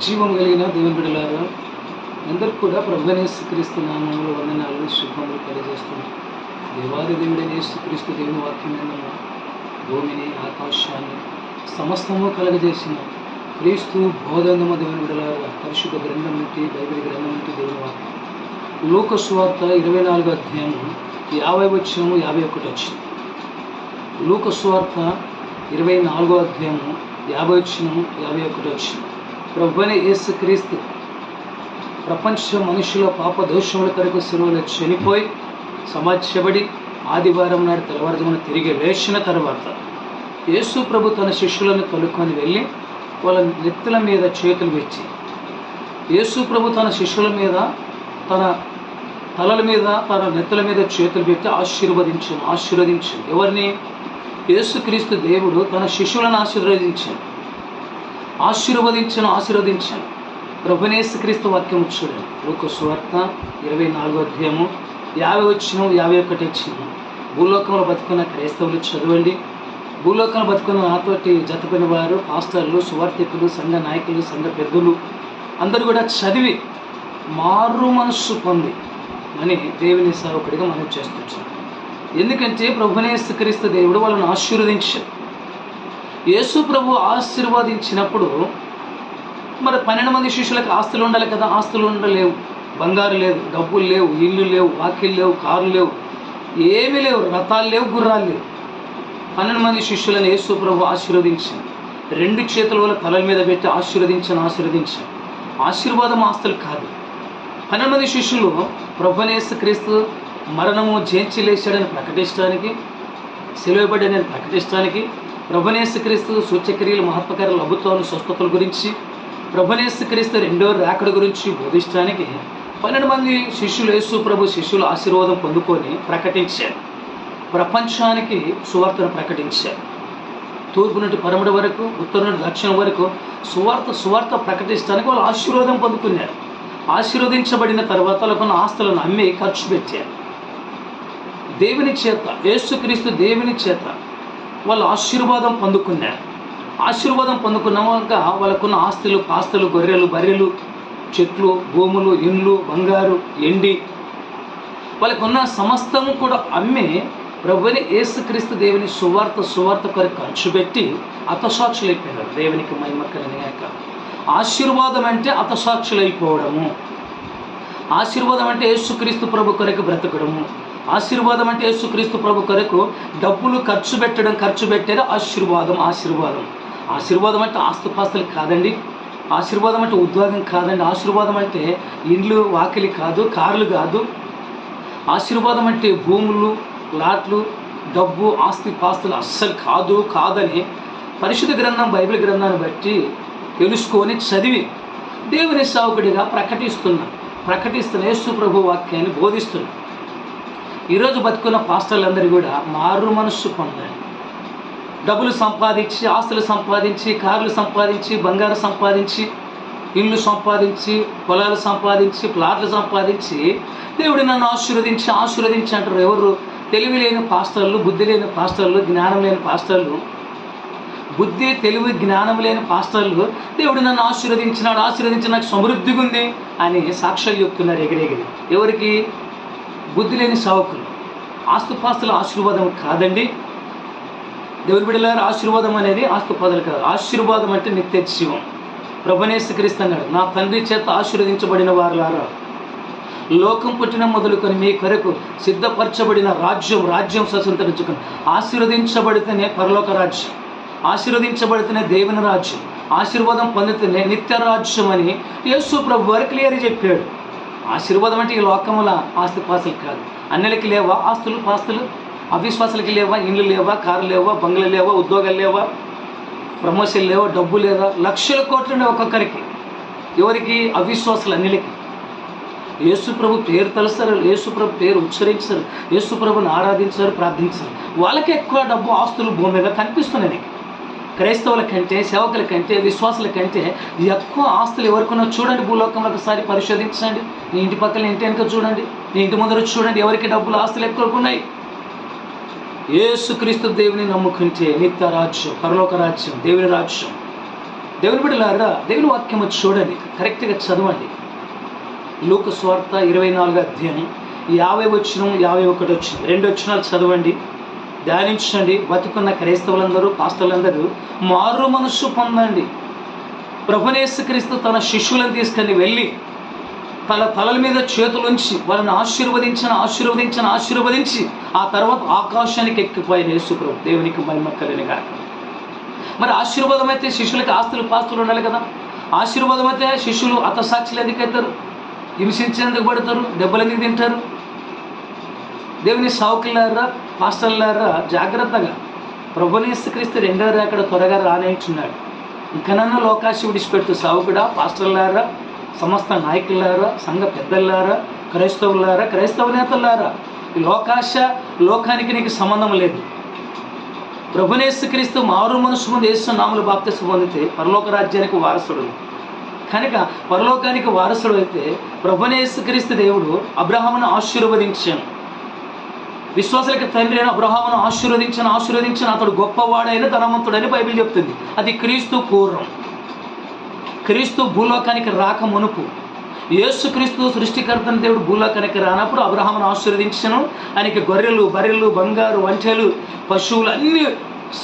జీవం కలిగిన దేవుని బిడ్డలారా అందరికి కూడా ప్రభుని శ్రీక్రీస్తు నామంలో వందనాలు శుభములు కలిగజేస్తుంది దేవాది దేవుడిని శ్రీక్రీస్తు దేవుని వాక్యం భూమిని ఆకాశాన్ని సమస్తము కలగజేసిన క్రీస్తు బోధనమ దేవుని బిడలారా పరిశుద్ధ గ్రంథం నుండి బైబిల్ గ్రంథం నుండి దేవుని వాక్యం. లోక స్వార్త ఇరవై నాలుగు అధ్యాయం యాభై వచ్చినము యాభై ఒకటి వచ్చింది. లోక స్వార్త ఇరవై నాలుగో అధ్యాయము యాభై వచ్చినము యాభై ఒకటి వచ్చింది. ప్రభుని యేసు క్రీస్తు ప్రపంచ మనుషుల పాప దోషముల కొరకు సెలవులు చనిపోయి సమాధ్యబడి ఆదివారం నాడు తెల్లవారుజామున తిరిగి వేసిన తర్వాత యేసు ప్రభు తన శిష్యులను కలుకొని వెళ్ళి వాళ్ళ నెత్తుల మీద చేతులు పెట్టి యేసు ప్రభు తన శిష్యుల మీద తన తలల మీద తన నెత్తుల మీద చేతులు పెట్టి ఆశీర్వదించాను ఆశీర్వదించాను ఎవరిని? యేసుక్రీస్తు దేవుడు తన శిష్యులను ఆశీర్వదించాడు. ఆశీర్వదించను ఆశీర్వదించాను. ప్రభునేసుక్రీస్తు వాక్యం చూడండి. లోక సువార్త ఇరవై నాలుగో అధ్యాయము యాభై వచ్చిన యాభై ఒకటి వచ్చిన భూలోకంలో బతుకున్న క్రైస్తవులు చదవండి. భూలోకంలో బతుకున్న నాతోటి జతపడిన వారు పాస్టర్లు సువార్థికులు సంఘ నాయకులు సంఘ పెద్దలు అందరూ కూడా చదివి మారు మనస్సు పొంది అని దేవుని సేవకుడిగా మనం చేస్తున్నాం ఎందుకంటే ప్రభునేసుక్రీస్తు దేవుడు వాళ్ళని ఆశీర్వదించాడు. యేసు ప్రభు ఆశీర్వదించినప్పుడు మరి పన్నెండు మంది శిష్యులకు ఆస్తులు ఉండాలి కదా? ఆస్తులు ఉండలేవు. బంగారు లేదు డబ్బులు లేవు ఇల్లు లేవు వాకిలు లేవు కార్లు లేవు ఏమీ లేవు రథాలు లేవు గుర్రాలు లేవు. పన్నెండు మంది శిష్యులను యేసు ప్రభు ఆశీర్వదించాను రెండు చేతుల వల్ల తలల మీద పెట్టి ఆశీర్వదించాను ఆశీర్వదించాను. ఆశీర్వాదం ఆస్తులు కాదు. పన్నెండు మంది శిష్యులు ప్రభునేసు క్రీస్తు మరణము జయించి లేచాడని ప్రకటించడానికి సెలవుబడి ప్రకటించడానికి ప్రభునేసు క్రీస్తు సూచ్యక్రియలు మహత్వకార్యాలు అద్భుతాలు స్వస్థతల గురించి ప్రభునేసు క్రీస్తు రెండో రాకడ గురించి బోధించడానికి పన్నెండు మంది శిష్యులు యేసు ప్రభు శిష్యుల ఆశీర్వాదం పొందుకొని ప్రకటించారు. ప్రపంచానికి సువార్తను ప్రకటించారు. తూర్పు నుండి పరమడి వరకు ఉత్తరం నుండి దక్షిణం వరకు సువార్త సువార్త ప్రకటించడానికి వాళ్ళు ఆశీర్వాదం పొందుకున్నారు. ఆశీర్వదించబడిన తర్వాత వాళ్ళకున్న ఆస్తులను అమ్మి ఖర్చు పెట్టారు. దేవుని చేత యేసుక్రీస్తు దేవుని చేత వాళ్ళు ఆశీర్వాదం పొందుకున్నారు. ఆశీర్వాదం పొందుకున్నాక వాళ్ళకున్న ఆస్తులు పాస్తులు గొర్రెలు బర్రెలు చెట్లు భూములు ఇండ్లు బంగారు ఎండి వాళ్ళకున్న సమస్తము కూడా అమ్మి ప్రభుని యేసుక్రీస్తు దేవుని సువార్త సువార్త కొరకు ఖర్చు పెట్టి అతసాక్షులైపోయినారు దేవునికి మహిమ కలిగాక ఆశీర్వాదం అంటే అతసాక్షులైపోవడము ఆశీర్వాదం అంటే యేసుక్రీస్తు ప్రభు కొరకు బ్రతకడము. ఆశీర్వాదం అంటే యేసుక్రీస్తు ప్రభు కొరకు డబ్బులు ఖర్చు పెట్టడం ఖర్చు పెట్టేది ఆశీర్వాదం ఆశీర్వాదం. ఆశీర్వాదం అంటే ఆస్తుపాస్తులు కాదండి. ఆశీర్వాదం అంటే ఉద్యోగం కాదండి. ఆశీర్వాదం అంటే ఇండ్లు వాకిలి కాదు కార్లు కాదు. ఆశీర్వాదం అంటే భూములు లాట్లు డబ్బు ఆస్తి పాస్తులు అస్సలు కాదు కాదని పరిశుద్ధ గ్రంథం బైబిల్ గ్రంథాన్ని బట్టి తెలుసుకొని చదివి దేవుని సావుకుడిగా ప్రకటిస్తున్నా ప్రకటిస్తున్న యేసు ప్రభు వాక్యాన్ని బోధిస్తున్నా. ఈరోజు బతుకున్న పాస్టర్లందరూ కూడా మారు మనస్సు పొందాలి డబ్బులు సంపాదించి ఆస్తులు సంపాదించి కార్లు సంపాదించి బంగారం సంపాదించి ఇల్లు సంపాదించి పొలాలు సంపాదించి ప్లాట్లు సంపాదించి దేవుడు నన్ను ఆశీర్వదించి ఆశీర్వదించి అంటారు. ఎవరు తెలివి లేని పాస్టర్లు బుద్ధి లేని పాస్టర్లు జ్ఞానం లేని పాస్టర్లు బుద్ధి తెలివి జ్ఞానం లేని పాస్టర్లు దేవుడు నన్ను ఆశీర్వదించినాడు. ఆశీర్వదించి నాకు సమృద్ధిగా ఉంది అని సాక్ష్యాలు చెప్తున్నారు ఎగిరెగిరి. ఎవరికి? బుద్ధి లేని సావకులు. ఆస్తుపాస్తుల ఆశీర్వాదం కాదండి. దేవుని బిడ్డలారు ఆశీర్వాదం అనేది ఆస్తుపాదులు కాదు. ఆశీర్వాదం అంటే నిత్య జీవం. ప్రభునేశ్వరిస్తు అన్నాడు నా తండ్రి చేత ఆశీర్వదించబడిన వారులారా లోకం పుట్టిన మొదలుకొని మీ కొరకు సిద్ధపరచబడిన రాజ్యం రాజ్యం స్వతంత్రించుకుని ఆశీర్వదించబడితేనే పరలోక రాజ్యం ఆశీర్వదించబడితేనే దేవుని రాజ్యం ఆశీర్వాదం పొందితేనే నిత్య రాజ్యం అని యేసు ప్రభు వారు క్లియర్ చెప్పాడు. ఆశీర్వాదం అంటే ఈ లోకముల ఆస్తి పాస్తులు కాదు. అన్నిలకి లేవా ఆస్తులు పాస్తులు? అవిశ్వాసులకి లేవా ఇండ్లు లేవా కారు లేవా బంగ్లు లేవా ఉద్యోగాలు లేవా? ప్రమోషన్ లేవా డబ్బు లేదా? లక్షల కోట్లు ఒక్కొక్కరికి. ఎవరికి? అవిశ్వాసులు అన్నిలకి. యేసుప్రభు పేరు తలుస్తారు యేసుప్రభు పేరు ఉచ్చరించారు యేసుప్రభుని ఆరాధించారు ప్రార్థించారు. వాళ్ళకి ఎక్కువ డబ్బు ఆస్తులు భూమి మీద కనిపిస్తున్నాయి నీకు. క్రైస్తవుల కంటే సేవకుల కంటే విశ్వాసుల కంటే ఎక్కువ ఆస్తులు ఎవరికన్నా చూడండి భూలోకంలో ఒకసారి పరిశోధించండి. నీ ఇంటి పక్కన ఇంటి వెనుక చూడండి. నీ ఇంటి ముందర చూడండి ఎవరికి డబ్బులు ఆస్తులు ఎక్కువ ఉన్నాయి. యేసుక్రీస్తు దేవుని నమ్ముకుంటే నిత్య రాజ్యం పరలోక రాజ్యం దేవుని రాజ్యం. దేవుని బిడ్డలారా దేవుని వాక్యం వచ్చి చూడండి కరెక్ట్గా చదవండి. లూక స్వార్థ ఇరవై నాలుగు అధ్యాయం యాభై వచ్చిన యాభై ఒకటి వచ్చింది. రెండు వచ్చినాలు చదవండి. ధ్యానించండి. బతుకున్న క్రైస్తవులందరూ పాస్తలందరూ మారు మనస్సు పొందండి. ప్రభునేసుక్రీస్తు తన శిష్యులను తీసుకొని వెళ్ళి తల తలల మీద చేతులుంచి వాళ్ళని ఆశీర్వదించిన ఆశీర్వదించిన ఆశీర్వదించి ఆ తర్వాత ఆకాశానికి ఎక్కిపోయిన యేసుప్రభు దేవునికి మహిమ కలిగిన గాక. మరి ఆశీర్వాదం అయితే శిష్యులకి ఆస్తులు పాస్తులు ఉండాలి కదా. ఆశీర్వాదం అయితే శిష్యులు అతసాక్షులు ఎందుకు అవుతారు హింసించేందుకు పడతారు దెబ్బలు ఎందుకు తింటారు? దేవుని సావుకులారా పాస్టర్లారా జాగ్రత్తగా. ప్రభునేసుక్రీస్తు రెండో అక్కడ త్వరగా రానేచున్నాడు ఇంకనన్నా లోకాశి విడిచిపెడుతూ సావుకుడా పాస్టర్లారా సమస్త నాయకులారా సంఘ పెద్దలారా క్రైస్తవులారా క్రైస్తవ నేతలారా లోకాశ లోకానికి నీకు సంబంధం లేదు. ప్రభునేసుక్రీస్తు మారు మనసు ముందు నామలు బాప్తిసం పొందితే పరలోక రాజ్యానికి వారసుడు. కనుక పరలోకానికి వారసుడు అయితే ప్రభునేసుక్రీస్తు దేవుడు అబ్రహామును ఆశీర్వదించాను విశ్వాసులకి తండ్రి అయిన అబ్రహామును ఆశీర్వదించిన ఆశీర్వదించిన అతడు గొప్పవాడైన ధనవంతుడని బైబిల్ చెప్తుంది. అది క్రీస్తు పూర్వం. క్రీస్తు భూలోకానికి రాక మునుపు. యేసుక్రీస్తు సృష్టికర్తన దేవుడు భూలోకానికి రానప్పుడు అబ్రహామును ఆశీర్వదించను. ఆయనకి గొర్రెలు బర్రెలు బంగారు వంటలు పశువులు అన్ని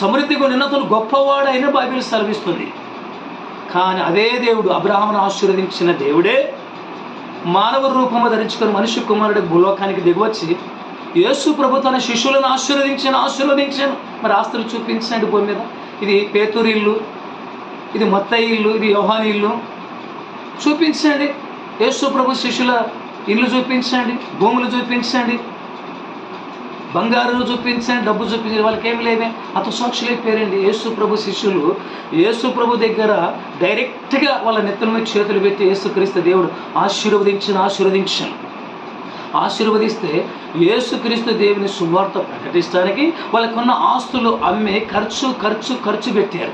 సమృద్ధిగా నిన్నతను గొప్పవాడైన బైబిల్ సెలవిస్తుంది. కానీ అదే దేవుడు అబ్రహామును ఆశీర్వదించిన దేవుడే మానవ రూపము ధరించుకొని మనిషి కుమారుడు భూలోకానికి దిగవచ్చి యేసు ప్రభు తన శిష్యులను ఆశీర్వదించాను ఆశీర్వదించాను. మరి ఆస్తులు చూపించండి భూమి మీద. ఇది పేతూరి ఇల్లు ఇది మొత్తయి ఇల్లు ఇది యోహాని ఇల్లు. చూపించండి. యేసు ప్రభు శిష్యుల ఇల్లు చూపించండి భూములు చూపించండి. బంగారు చూపించండి డబ్బు చూపించండి. వాళ్ళకి ఏమి లేవే. అత సాక్షులే పేరండి యేసు ప్రభు శిష్యులు. యేసు ప్రభు దగ్గర డైరెక్ట్గా వాళ్ళ నెత్తల మీద చేతులు పెట్టి యేసుక్రీస్తు దేవుడు ఆశీర్వదించిన ఆశీర్వదించాను. ఆశీర్వదిస్తే యేసుక్రీస్తు దేవుని సువార్త ప్రకటించడానికి వాళ్ళకున్న ఆస్తులు అమ్మి ఖర్చు ఖర్చు ఖర్చు పెట్టారు.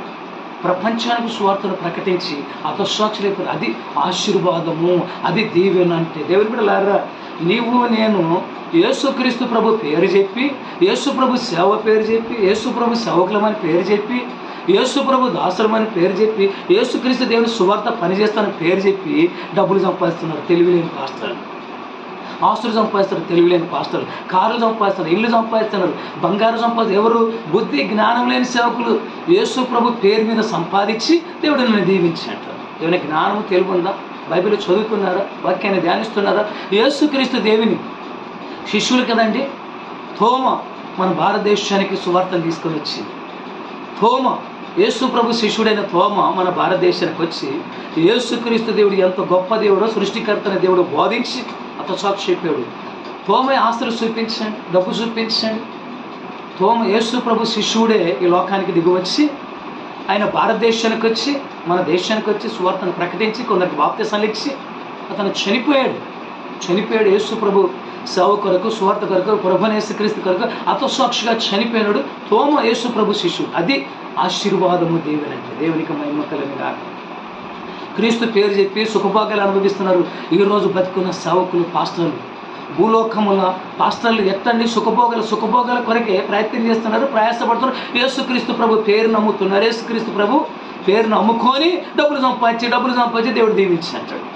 ప్రపంచానికి సువార్తను ప్రకటించి అతస్వాక్షులైపోయి అది ఆశీర్వాదము అది దీవెన అంటే. దేవుని బిడ్డలారా నీవు నేను యేసుక్రీస్తు ప్రభు పేరు చెప్పి యేసు ప్రభు సేవ పేరు చెప్పి యేసు ప్రభు సేవకులమని పేరు చెప్పి యేసు ప్రభు దాసులమని పేరు చెప్పి యేసుక్రీస్తు దేవుని సువార్త పనిచేస్తానని పేరు చెప్పి డబ్బులు సంపాదిస్తున్నారు. తెలివి లేని పాస్టర్లు. ఆస్తులు సంపాదిస్తారు తెలివిలేని పాస్టర్లు. కార్లు సంపాదిస్తారు ఇల్లు సంపాదిస్తున్నారు. బంగారు సంపాది ఎవరు? బుద్ధి జ్ఞానం లేని సేవకులు. యేసు ప్రభు పేరు మీద సంపాదించి దేవుడు నన్ను దీవించినట్టు ఏమైనా జ్ఞానము తెలివి ఉందా? బైబిల్ చదువుకున్నారా? వాక్యాన్ని ధ్యానిస్తున్నారా? యేసుక్రీస్తు దేవిని. శిష్యులు కదండి? థోమ మన భారతదేశానికి సువార్తలు తీసుకొని వచ్చింది. థోమ యేసు ప్రభు శిష్యుడైన తోమ మన భారతదేశానికి వచ్చి యేసుక్రీస్తు దేవుడు ఎంత గొప్ప దేవుడో సృష్టికర్తన దేవుడు బోధించి అత సాక్షి చెప్పాడు. తోమ ఆస్తులు చూపించండి డబ్బు చూపించండి. తోమ యేసు ప్రభు శిష్యుడే ఈ లోకానికి దిగువచ్చి ఆయన భారతదేశానికి వచ్చి మన దేశానికి వచ్చి సువార్తను ప్రకటించి కొందరికి బాప్తిసాలు ఇచ్చి అతను చనిపోయాడు. చనిపోయాడు యేసు ప్రభు సేవ కొరకు సువార్త కొరకు ప్రభునేసు యేసుక్రీస్తు కొరకు అతసాక్షిగా చనిపోయినాడు తోమ యేసు ప్రభు శిష్యుడు. అది ఆశీర్వాదము దేవునండి దేవునికి మహిమ కలిగిన క్రీస్తు పేరు చెప్పి సుఖభాగ్యాలు అనుభవిస్తున్నారు. ఈరోజు బతుకున్న సేవకులు పాస్టర్లు. భూలోకముల పాస్టర్లు ఎట్టండి సుఖభోగాలు సుఖభోగాల కొరకే ప్రయత్నం చేస్తున్నారు ప్రయాసపడుతున్నారు. యేసుక్రీస్తు ప్రభు పేరు నమ్ముతున్నారు. యేసుక్రీస్తు ప్రభు పేరును అమ్ముకొని డబ్బులు సంపాదించి డబ్బులు సంపాదించి దేవుడు దీవించినట్టాడు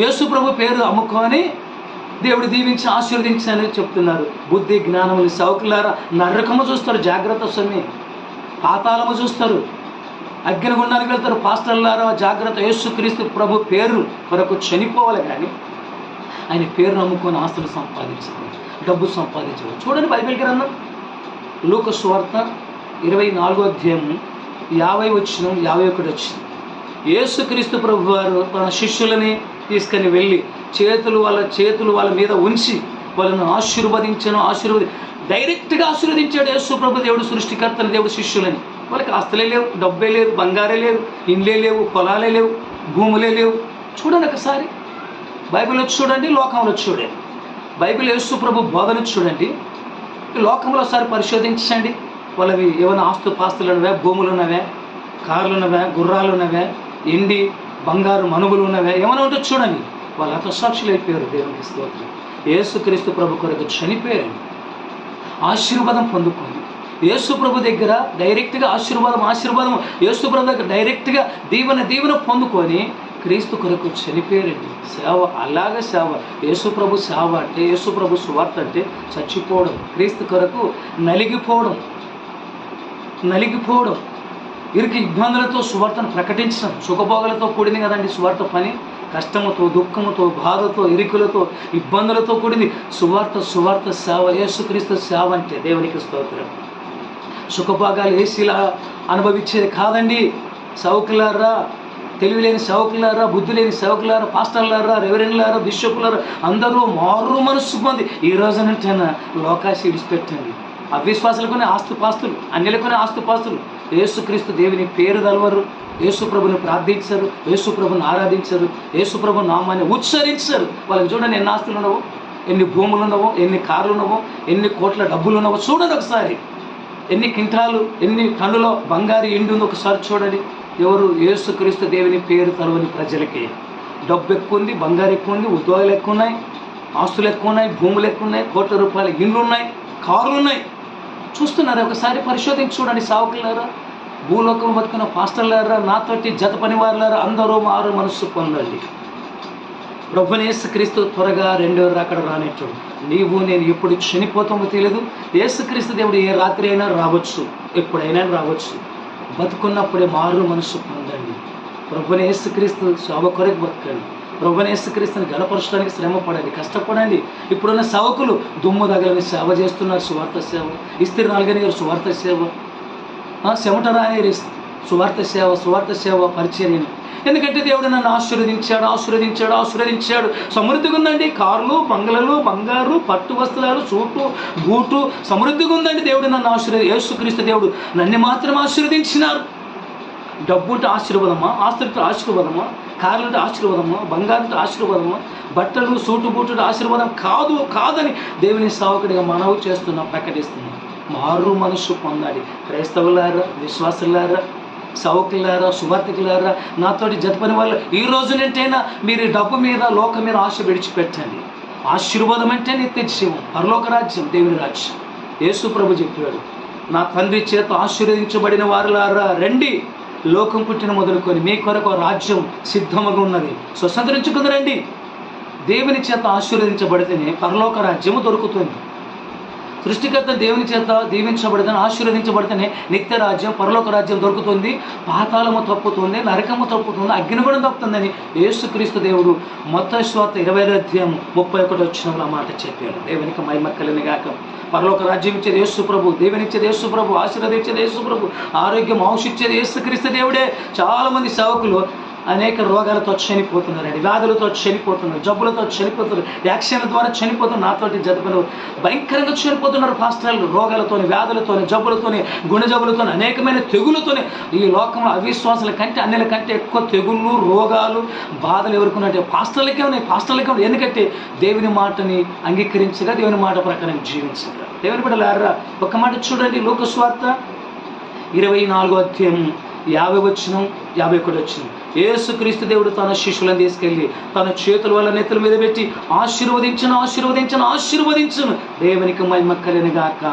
యేసు ప్రభు పేరు అమ్ముకొని దేవుడు దీవించి ఆశీర్వదించని చెప్తున్నారు. బుద్ధి జ్ఞానములు సౌకులారా నరకము చూస్తారు. జాగ్రత్త స్వామి. పాతాళము చూస్తారు. అగ్నిగుండానికి వెళ్తారు. పాస్టర్లారా జాగ్రత్త. యేసుక్రీస్తు ప్రభు పేరు కొరకు చనిపోవాలి కానీ ఆయన పేరు నమ్ముకొని ఆస్తులు సంపాదించడం డబ్బు సంపాదించడం. చూడండి బైబిల్ గ్రంథం. లోక సువార్త ఇరవై నాలుగో అధ్యాయం యాభై వచ్చిన యాభై ఒకటి వచ్చింది యేసుక్రీస్తు ప్రభు వారు తన శిష్యులని తీసుకొని వెళ్ళి చేతులు వాళ్ళ చేతులు వాళ్ళ మీద ఉంచి వాళ్ళను ఆశీర్వదించను ఆశీర్వది డైరెక్ట్గా ఆశీర్వదించాడు యేసుప్రభు దేవుడు సృష్టికర్తలు దేవుడు శిష్యులని. వాళ్ళకి ఆస్తులే లేవు డబ్బే లేదు బంగారే లేవు ఇండ్లే లేవు పొలాలే లేవు భూములే లేవు. చూడండి ఒకసారి. బైబిల్ వచ్చి చూడండి లోకంలో చూడండి. బైబిల్ యేసుప్రభు బోధన వచ్చి చూడండి. లోకంలో ఒకసారి పరిశోధించండి. వాళ్ళవి ఏమైనా ఆస్తు పాస్తులు ఉన్నవే భూములు ఉన్నవే కార్లు ఉన్నవే గుర్రాలు ఉన్నవే ఎండి బంగారు మనుగులు ఉన్నవే ఏమైనా ఉంటే చూడండి. వాళ్ళు హతసాక్షులు అయిపోయారు దేవునికి స్తోత్రం. యేసుక్రీస్తు ప్రభు కొరకు చనిపోయారు. ఆశీర్వాదం పొందుకొని యేసు ప్రభు దగ్గర డైరెక్ట్గా ఆశీర్వాదం ఆశీర్వాదం యేసు ప్రభు దగ్గర డైరెక్ట్గా దీవెన దీవెన పొందుకొని క్రీస్తు కొరకు చనిపోయారండి. సేవ అలాగే సేవ. యేసు ప్రభు సేవ అంటే యేసు ప్రభు సువార్త అంటే చచ్చిపోవడం క్రీస్తు కొరకు నలిగిపోవడం నలిగిపోవడం. వీరికి ఇబ్బందులతో సువార్తను ప్రకటించడం సుఖభోగాలతో కూడింది కదండి సువార్త పని. కష్టముతో దుఃఖముతో బాధతో ఇరుకులతో ఇబ్బందులతో కూడింది సువార్త సువార్త సేవ యేసుక్రీస్తు సేవ అంటే దేవునికి స్తోత్రం. సుఖభాగాలు ఏసీలా అనుభవించేది కాదండి. సౌకులారా తెలివిలేని సేవకులారా బుద్ధి లేని సేవకులారా పాస్టర్లారా రెవరెండ్లారా బిషపులారా అందరూ మారు మనసు పొంది ఈ రోజునంటేనా లోకాశి విడిచిపెట్టండి అవిశ్వాసులకునే ఆస్తుపాస్తులు అన్యులకునే ఆస్తుపాస్తులు యేసుక్రీస్తు దేవుని పేరు తలవరు యేసుప్రభుని ప్రార్థించరు. యేసుప్రభుని ఆరాధించరు. యేసుప్రభు నామాన్ని ఉచ్చరించరు. వాళ్ళకి చూడండి ఎన్ని ఆస్తులు ఉండవు ఎన్ని భూములు ఉండవో ఎన్ని కార్లు ఉండవో ఎన్ని కోట్ల డబ్బులు ఉండవో చూడండి ఒకసారి. ఎన్ని కింటాలు ఎన్ని టన్నులో బంగారు ఎండు ఉందో ఒకసారి చూడండి. ఎవరు? యేసుక్రీస్తు దేవుని పేరు తలవని ప్రజలకి. డబ్బు ఎక్కువ ఉంది బంగారు ఎక్కువ ఉంది ఉద్యోగాలు ఎక్కువ ఉన్నాయి ఆస్తులు ఎక్కువ ఉన్నాయి భూములు ఎక్కువ ఉన్నాయి కోట్ల రూపాయల ఇండ్లు ఉన్నాయి కార్లు ఉన్నాయి. చూస్తున్నారు ఒకసారి? పరిశోధించి చూడండి సావుకులారా? భూలోకం బతుకున్న పాస్టర్లారా నాతోటి జత పనివారులారా అందరూ మారు మనస్సు పొందండి. ప్రభునేసు క్రీస్తు త్వరగా రెండో రాకడ రానిచ్చాడు నీవు నేను ఎప్పుడు చనిపోతామో తెలియదు యేసుక్రీస్తు దేవుడు ఏ రాత్రి అయినా రావచ్చు. ఎప్పుడైనా రావచ్చు. బతుకున్నప్పుడే మారు మనసు పొందండి. ప్రభుని యేసుక్రీస్తు శోభ కొరకు బతకండి. ప్రభుని యేసుక్రీస్తుని శ్రమ పడండి కష్టపడండి. ఇప్పుడున్న సేవకులు దుమ్ము తగలని సేవ చేస్తున్నారు సువార్త సేవ. ఇస్త్రీ నాలుగని గారు సువార్త సేవ. ఆ, చెమట రాని సువార్త సేవ సువార్త సేవ పరిచర్యని. ఎందుకంటే దేవుడు నన్ను ఆశీర్వదించాడు ఆశీర్వదించాడు ఆశీర్వదించాడు. సమృద్ధిగా ఉందండి. కార్లు బంగ్లలు బంగారు పట్టు వస్త్రాలు సూటు బూటు. సమృద్ధిగా ఉందండి దేవుడు నన్ను ఆశీర్వది యేసుక్రీస్తు దేవుడు నన్ను మాత్రం ఆశీర్వదించినారు. డబ్బు ఉంటే ఆశీర్వాదమా? ఆస్తులతో ఆశీర్వాదమా? కార్లతో ఆశీర్వాదము బంగారుతో ఆశీర్వాదము బట్టలు సూటు బూటు ఆశీర్వాదం కాదు కాదని దేవుని సావకుడిగా మనవి చేస్తున్నా ప్రకటిస్తున్నాం మారు మనసు పొందాలి. క్రైస్తవులారా విశ్వాసులారా సౌకులారా సువార్థకులారా నాతోటి జతపని వాళ్ళు ఈ రోజునంటైనా మీరు డబ్బు మీద లోకం మీద ఆశ విడిచిపెట్టండి. ఆశీర్వాదం అంటే నిత్య జీవం పరలోక రాజ్యం దేవుని రాజ్యం. యేసు ప్రభు చెప్పాడు నా తండ్రి చేత ఆశీర్వదించబడిన వారులారా రండి. లోకం పుట్టిన మొదలుకొని మీ కొరకు రాజ్యం సిద్ధముగా ఉన్నది. స్వతంత్రించుకుందరండి. దేవుని చేత ఆశీర్వదించబడితేనే పరలోక రాజ్యము దొరుకుతుంది. సృష్టికర్త దేవుని చేత దీవించబడితేనే ఆశీర్వదించబడితేనే నిత్య రాజ్యం పరలోక రాజ్యం దొరుకుతుంది. పాతాళము తప్పుతుంది నరకము తప్పుతుంది అగ్నిగుణం తప్పుతుందని యేసుక్రీస్తు దేవుడు మొత్త స్వార్థ ఇరవై అధ్యాయం ముప్పై ఒకటి వచ్చిన మాట చెప్పాడు. దేవునికి మైమక్కలని గాక. పరలోక రాజ్యం ఇచ్చేది యేసు ప్రభు దేవునిచ్చేది యేసు ప్రభు ఆశీర్వదించేది యేసు ప్రభు ఆరోగ్యం ఔషిచ్చేది యేసుక్రీస్తు దేవుడే. చాలా మంది సేవకులు అనేక రోగాలతో చనిపోతున్నారండి వ్యాధులతో చనిపోతున్నారు జబ్బులతో చనిపోతున్నారు యాక్సిడెంట్ల ద్వారా చనిపోతున్నారు నాతోటి జతపలు భయంకరంగా చనిపోతున్నారు పాస్టర్లు. రోగాలతోని వ్యాధులతోని జబ్బులతోని గుండె జబ్బులతోని అనేకమైన తెగులతోని ఈ లోకంలో అవిశ్వాసాల కంటే అన్నిల కంటే ఎక్కువ తెగుళ్ళు రోగాలు బాధలు ఎవరుకున్నట్టే పాస్టర్లకే ఉన్నాయి పాస్టర్లకే ఉన్నాయి. ఎందుకంటే దేవుని మాటని అంగీకరించగా దేవుని మాట ప్రకారం జీవించగా. దేవుని బిడ్డలారా ఒక మాట చూడండి లోకస్వార్త ఇరవై నాలుగో అధ్యాయం యాభై వచ్చిన యాభై ఒకటి వచ్చిన. ఏసుక్రీస్తు దేవుడు తన శిష్యులను తీసుకెళ్ళి తన చేతుల వల్ల నెత్తుల మీద పెట్టి ఆశీర్వదించను ఆశీర్వదించను ఆశీర్వదించను. దేవునికి మహిమ కలిగిన గాక.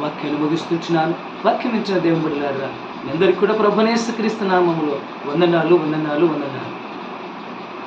వాక్యాలు ముగిస్తున్నాను వాక్యం ఇచ్చిన దేవుడు బిడ్డలారా అందరికీ కూడా ప్రభునేసు క్రీస్తు నామములో వందనాలు వందనాలు వందనాలు.